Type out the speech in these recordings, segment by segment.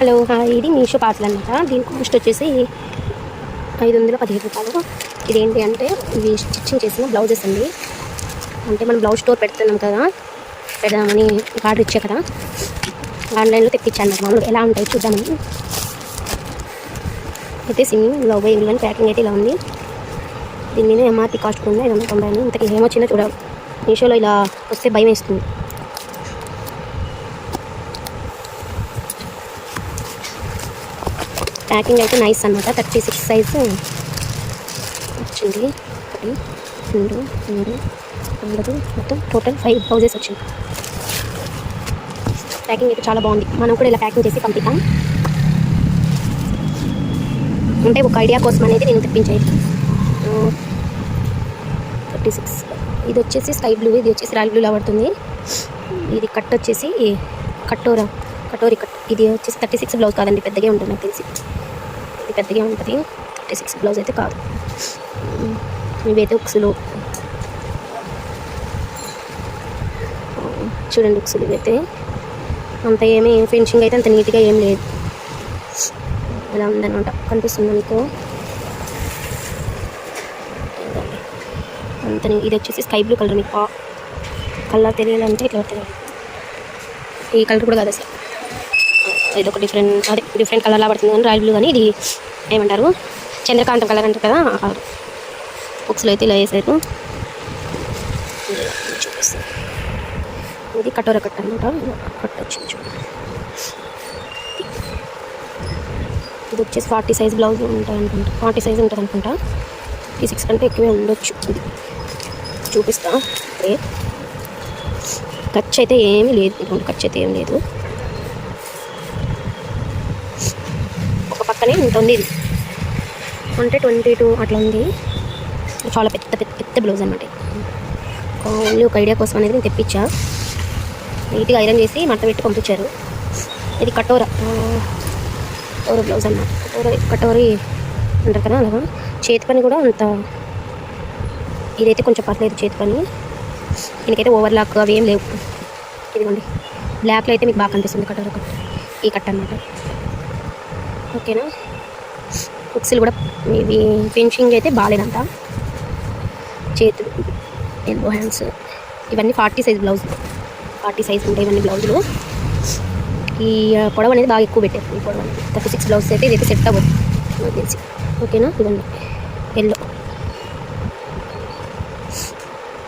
Hello hi. ఇది Meesho parcel అనమాట దీని కాస్ట్ వచ్చేసి ఐదు వందల పదిహేడు రూపాయలు. ఇదేంటి అంటే ఇవి స్టిచ్చింగ్ చేసిన బ్లౌజెస్ అండి. అంటే మనం బ్లౌజ్ స్టోర్ పెడుతున్నాం కదా పెడదామని ఆర్డర్ ఇచ్చా కదా. ఆన్లైన్లో తెప్పించాను అన్నమాట. ఎలా ఉంటాయి చూద్దామని. అయితే సిమ్మింగ్ లోగో ఏమి కానీ ప్యాకింగ్ అయితే ఇలా ఉంది. దీని మీద ఎంఆర్పీ కాస్ట్ ఉంది. ఐదు వందల తొంభై అని. ఇంతకీ ఏమొచ్చిందో చూడాలి. మీషోలో ఇలా వస్తే భయం వేస్తుంది. ప్యాకింగ్ అయితే నైస్ అనమాట థర్టీ సిక్స్ సైజు. వచ్చింది. ఒకటి రెండు మూడు నాలుగు మొత్తం టోటల్ ఫైవ్ హౌజెస్ వచ్చింది. ప్యాకింగ్ అయితే చాలా బాగుంది. మనం కూడా ఇలా ప్యాకింగ్ చేసి పంపిద్దాం. అంటే ఒక ఐడియా కోసం అనేది నేను తెప్పించేది థర్టీ సిక్స్. ఇది వచ్చేసి స్కై బ్లూ ఇది వచ్చేసి రాయల్ బ్లూలా పడుతుంది. ఇది కట్ వచ్చేసి కట్టోరా? కటోరి కట్. ఇది వచ్చేసి థర్టీ సిక్స్ బ్లౌజ్ కాదండి పెద్దగా ఉంటుంది నాకు తెలిసి. ఇది పెద్దగా ఉంటుంది. థర్టీ సిక్స్ బ్లౌజ్ అయితే కాదు. ఇవైతే ఉక్సులు. చూడండి ఉక్సులు ఇవైతే. అంత ఏమి ఫినిషింగ్ అయితే అంత నీట్గా ఏం లేదు. ఇలా ఉందన్నమాట. కనిపిస్తుంది మీకు? అంత ఇది వచ్చేసి స్కై బ్లూ కలర్ మీకు. కలర్ తెలియాలంటే ఇట్లా తెలియాలి. ఈ కలర్ కూడా కాదు అసలు. ఇది ఒక డిఫరెంట్ అదే డిఫరెంట్ కలర్లా పడుతుంది కానీ రాయల్ బ్లూ కానీ ఇది ఏమంటారు? చంద్రకాంతం కలర్ అంటారు కదా ఆ కలర్ బుక్స్లో అయితే ఇలా వేసారు ఇది కటోర కట్ అనమాట. కట్టొచ్చు చూడండి. ఇది వచ్చేసి ఫార్టీ సైజ్ బ్లౌజ్ ఉంటాయి అనుకుంటా. ఫార్టీ సైజ్ ఉంటుంది అనుకుంటా. ఈ సిక్స్ కంటే ఎక్కువే ఉండొచ్చు. ఇది చూపిస్తా. ఖర్చు అయితే ఏమీ లేదు. ఇటువంటి ఖర్చు అయితే ఏం లేదు. పక్కనే ఇంత ఉంది ఇది. అంటే ట్వంటీ టూ అట్లా ఉంది. చాలా పెద్ద పెద్ద పెద్ద బ్లౌజ్ అనమాట ఓన్లీ ఒక ఐడియా కోసం అనేది నేను తెప్పించా. నీట్గా ఐరన్ చేసి మడత పెట్టి పంపించారు. ఇది కటోర. కటోర బ్లౌజ్ అన్నమాట. కటోర కటోరి అంటారు కదా అలాగా. చేతి పని కూడా అంత ఇదైతే కొంచెం పర్లేదు చేతి పని. దీనికైతే ఓవర్లాక్ అవి ఏం లేవు. ఇదిగోండి. బ్లాక్లో అయితే మీకు బాగా కనిపిస్తుంది కటోర ఈ కట్ అనమాట ఓకేనా? హుక్స్లు కూడా ఇవి ఫినిషింగ్ అయితే బాగాలేదంట. చేతులు ఎల్బో హ్యాండ్స్ ఇవన్నీ forty size blouse. Forty size ఉంటాయి ఇవన్నీ బ్లౌజులు. ఈ పొడవ పొడవు అనేది బాగా ఎక్కువ పెట్టారు ఈ పొడవు అనేది. థర్టీ సిక్స్ బ్లౌజ్ అయితే ఇదైతే సెట్ అవ్వదు. నాకు తెలిసి. ఓకేనా? ఇవన్నీ ఎల్లో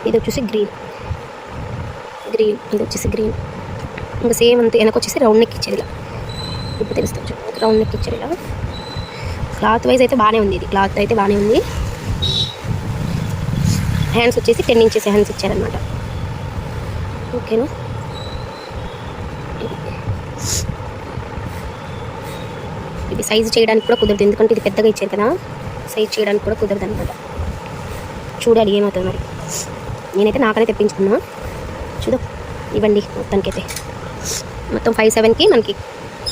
ఇది వచ్చేసి గ్రీన్ గ్రీన్ ఇది వచ్చేసి గ్రీన్ ఇంకా సేమ్ అంతే. వెనక వచ్చేసి రౌండ్ నెక్ ఇచ్చేది ఇలా. ఇప్పుడు తెలుస్తుంది. రౌండ్ నెక్ ఇచ్చారు ఇలా క్లాత్ వైజ్ అయితే బాగానే ఉంది ఇది. క్లాత్ అయితే బాగానే ఉంది. హ్యాండ్స్ వచ్చేసి టెన్ ఇంచెస్ హ్యాండ్స్ ఇచ్చారనమాట ఓకేనా ఇది సైజ్ చేయడానికి కూడా కుదరదు. ఎందుకంటే ఇది పెద్దగా ఇచ్చారు కదా. సైజ్ చేయడానికి కూడా కుదరదు అనమాట చూడాలి ఏమవుతుంది మరి. నేనైతే నాకనే తెప్పించుకున్నా. చూద్దాం ఇవ్వండి మొత్తానికైతే. మొత్తం ఫైవ్ సెవెన్కి మనకి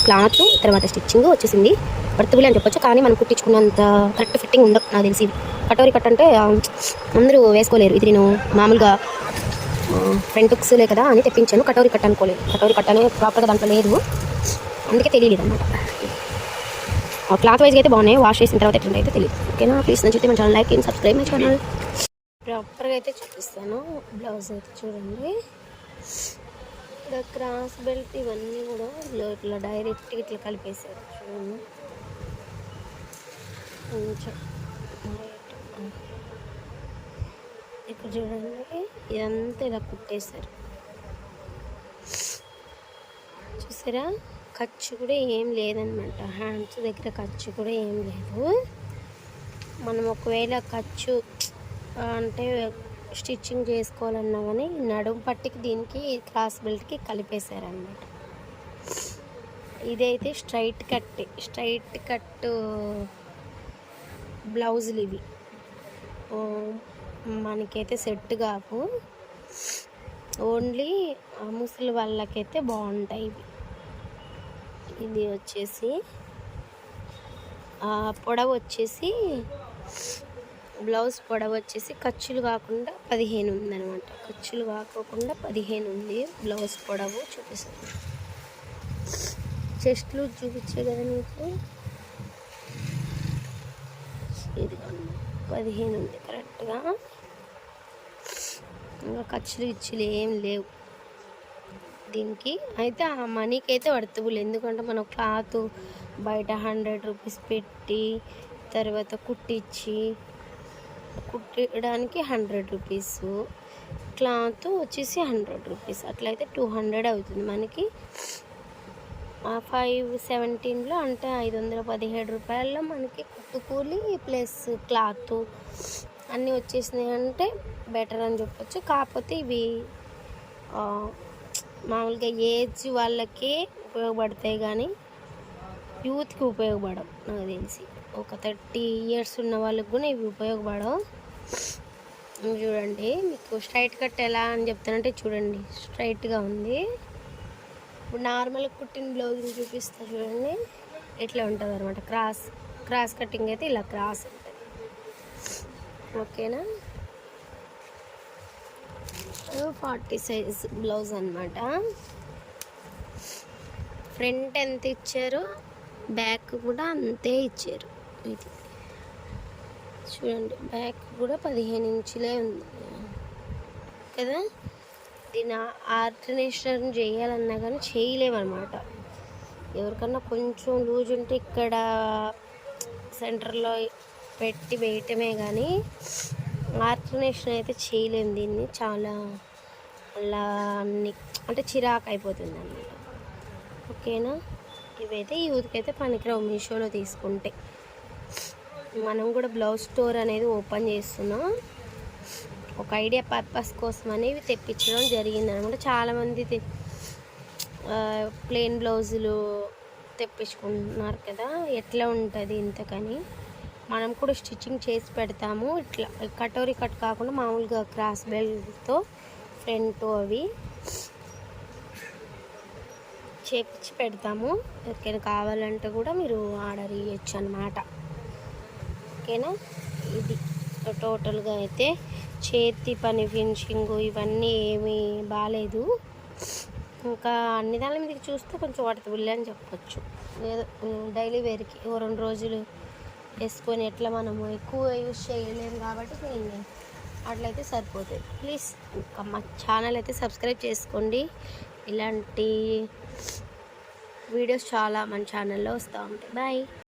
క్లాత్ తర్వాత స్టిచ్చింగ్ వచ్చేసింది. వర్తబుల్ అని చెప్పొచ్చు కానీ మనం కుట్టించుకున్నంత కరెక్ట్ ఫిట్టింగ్ ఉండదు నాకు తెలిసి. కటోరీ కట్ అంటే అందరూ వేసుకోలేరు. ఇది నేను మామూలుగా ఫ్రంట్ లే కదా అని తెప్పించాను. కటోరీ కట్ అనుకోలేదు. కటోరీ కట్ అనే ప్రాపర్గా దాంట్లో లేదు. అందుకే తెలియలేదు అనమాట క్లాత్ వైజ్గా అయితే బాగున్నాయి. వాష్ చేసిన తర్వాత ఎట్లా అయితే తెలియదు. ఓకేనా? ప్లీజ్ నచ్చితే మన channel like and subscribe my channel. ప్రాపర్గా అయితే చూపిస్తాను. బ్లౌజ్ అయితే చూడండి. ఇక్కడ క్రాస్ బెల్ట్ ఇవన్నీ కూడా ఇట్లా ఇట్లా డైరెక్ట్ ఇట్లా కలిపేసారు చూడండి. కొంచెం ఇక్కడ చూడండి ఇదంతా ఇలా కుట్టేశారు. చూసారా? ఖర్చు కూడా ఏం లేదనమాట హ్యాండ్స్ దగ్గర ఖర్చు కూడా ఏం లేదు. మనం ఒకవేళ ఖర్చు అంటే స్టిచ్చింగ్ చేసుకోవాలన్నా కానీ నడుము పట్టికి దీనికి క్రాస్ బెల్ట్కి కలిపేశారనమాట ఇదైతే స్ట్రైట్ కట్ స్ట్రైట్ కట్ బ్లౌజులు ఇవి. మనకైతే సెట్ కావు. ఓన్లీ ముసలి వాళ్ళకైతే బాగుంటాయి ఇవి. ఇది వచ్చేసి పొడవు వచ్చేసి బ్లౌజ్ పొడవు వచ్చేసి ఖర్చులు కాకుండా పదిహేను ఉందన్నమాట. ఖర్చులు కాకోకుండా పదిహేను ఉంది బ్లౌజ్ పొడవు చూపిస్తుంది చెస్ట్లు చూపించే కదా మీకు ఇది పదిహేను ఉంది కరెక్ట్గా. ఇంకా ఖర్చులు ఇచ్చులు ఏం లేవు దీనికి. అయితే ఆ మనీకి అయితే వర్తబుల్. ఎందుకంటే మనం క్లాత్ బయట హండ్రెడ్ రూపీస్ పెట్టి తర్వాత కుట్టించి కుట్టడానికి హండ్రెడ్ రూపీస్. క్లాత్ వచ్చేసి హండ్రెడ్ రూపీస్. అట్లయితే టూ హండ్రెడ్ అవుతుంది మనకి. ఫైవ్ సెవెంటీన్లో అంటే ఐదు వందల పదిహేడు రూపాయల్లో మనకి కుట్టుకూలి ప్లస్ క్లాత్ అన్నీ వచ్చేసినాయి అంటే బెటర్ అని చెప్పొచ్చు. కాకపోతే ఇవి మామూలుగా ఏజ్ వాళ్ళకే ఉపయోగపడతాయి కానీ యూత్కి ఉపయోగపడవు నాకు తెలిసి. ఒక థర్టీ ఇయర్స్ ఉన్న వాళ్ళకి కూడా ఇవి ఉపయోగపడవు. చూడండి మీకు స్ట్రైట్ కట్ ఎలా అని చెప్తానంటే చూడండి స్ట్రైట్గా ఉంది. ఇప్పుడు నార్మల్గా కుట్టిన బ్లౌజ్ చూపిస్తా చూడండి ఇట్లా ఉంటుంది అనమాట క్రాస్ క్రాస్ కటింగ్ అయితే ఇలా క్రాస్ ఉంటుంది. ఓకేనా ఫార్టీ సైజ్ బ్లౌజ్ అనమాట ఫ్రంట్ ఎంత ఇచ్చారు? బ్యాక్ కూడా అంతే ఇచ్చారు. ఇది. చూడండి బ్యాక్ కూడా పదిహేను ఇంచులే ఉంది. కదా? దీని ఆల్టర్నేషన్ చేయాలన్నా కానీ చేయలేమన్నమాట. ఎవరికన్నా కొంచెం లూజ్ ఉంటే ఇక్కడ సెంటర్లో పెట్టి వేయటమే కానీ ఆల్టర్నేషన్ అయితే చేయలేము దీన్ని. చాలా అలా అన్ని అంటే చిరాకు అయిపోతుంది అన్నమాట ఓకేనా? ఇవైతే యూత్కి అయితే పనికిరావు మీషోలో తీసుకుంటే. మనం కూడా బ్లౌజ్ స్టోర్ అనేది ఓపెన్ చేస్తున్నాం. ఒక ఐడియా పర్పస్ కోసం అనేవి తెప్పించడం జరిగింది అనమాట చాలామంది ప్లెయిన్ బ్లౌజులు తెప్పించుకుంటున్నారు కదా. ఎట్లా ఉంటుంది ఇంతకని? మనం కూడా స్టిచ్చింగ్ చేసి పెడతాము. ఇట్లా కటోరీ కట్ కాకుండా మామూలుగా క్రాస్ బెల్ట్తో ఫ్రంట్ అవి చేపించి పెడతాము. ఎవరికైనా కావాలంటే కూడా మీరు ఆర్డర్ ఇవ్వచ్చు అనమాట ఓకేనా ఇది. టోటల్గా అయితే చేతి పని ఫినిషింగ్ ఇవన్నీ ఏమీ బాగాలేదు ఇంకా అన్ని దాని మీదకి చూస్తే కొంచెం వర్తబుల్ అని చెప్పొచ్చు. ఏదో డైలీ వేర్కి ఓ రెండు రోజులు వేసుకొని ఎట్లా మనము ఎక్కువ యూజ్ చేయలేము కాబట్టి నేను అట్లయితే సరిపోతుంది ప్లీజ్ ఇంకా మా ఛానల్ అయితే సబ్స్క్రైబ్ చేసుకోండి. ఇలాంటి వీడియోస్ చాలా మన ఛానల్లో వస్తూ ఉంటాయి. బాయ్.